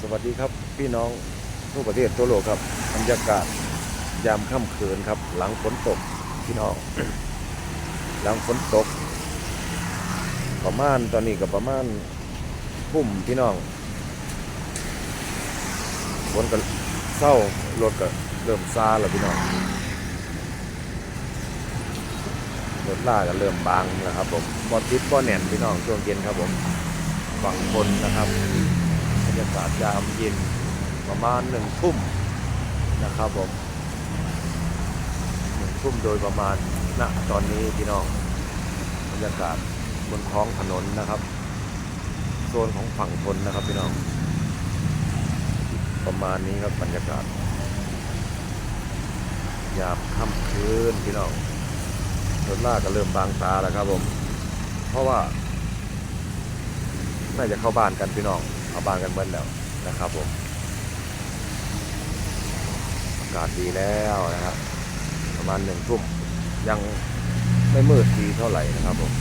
สวัสดีครับพี่น้องทั่วประเทศทั่วโลกครับบรรยากาศยามค่ำคืนครับ หลังฝนตกพี่น้อง หลังฝนตก ประมาณตอนนี้ก็ประมาณพุ่มพี่น้องฝนก็เศร้ารถก็เริ่มซาแล้วพี่น้องรถล่าก็เริ่มบางแล้วครับผมบอติดก็แน่นพี่น้องช่วงเย็นครับผมฝั่งบนนะครับ ยากาศยามเย็นประมาณหนึ่งทุ่มนะครับผมหนึ่งทุ่มโดยประมาณณตอนนี้พี่น้องบรรยากาศบนท้องถนนนะครับโซนของฝั่งทนนะครับพี่น้อง ประมาณนี้ครับบรรยากาศยามค่ำคืนพี่น้องรถลากก็เริ่มบางตาแล้วครับผม เพราะว่า น่าจะเข้าบ้านกันพี่น้อง เข้าบ้านกันเบิ้แล้วนะครับผมอากาศดีแล้วนะครับประมาณหนึ่งทุ่มยังไม่มืดดีเท่าไหร่นะครับผม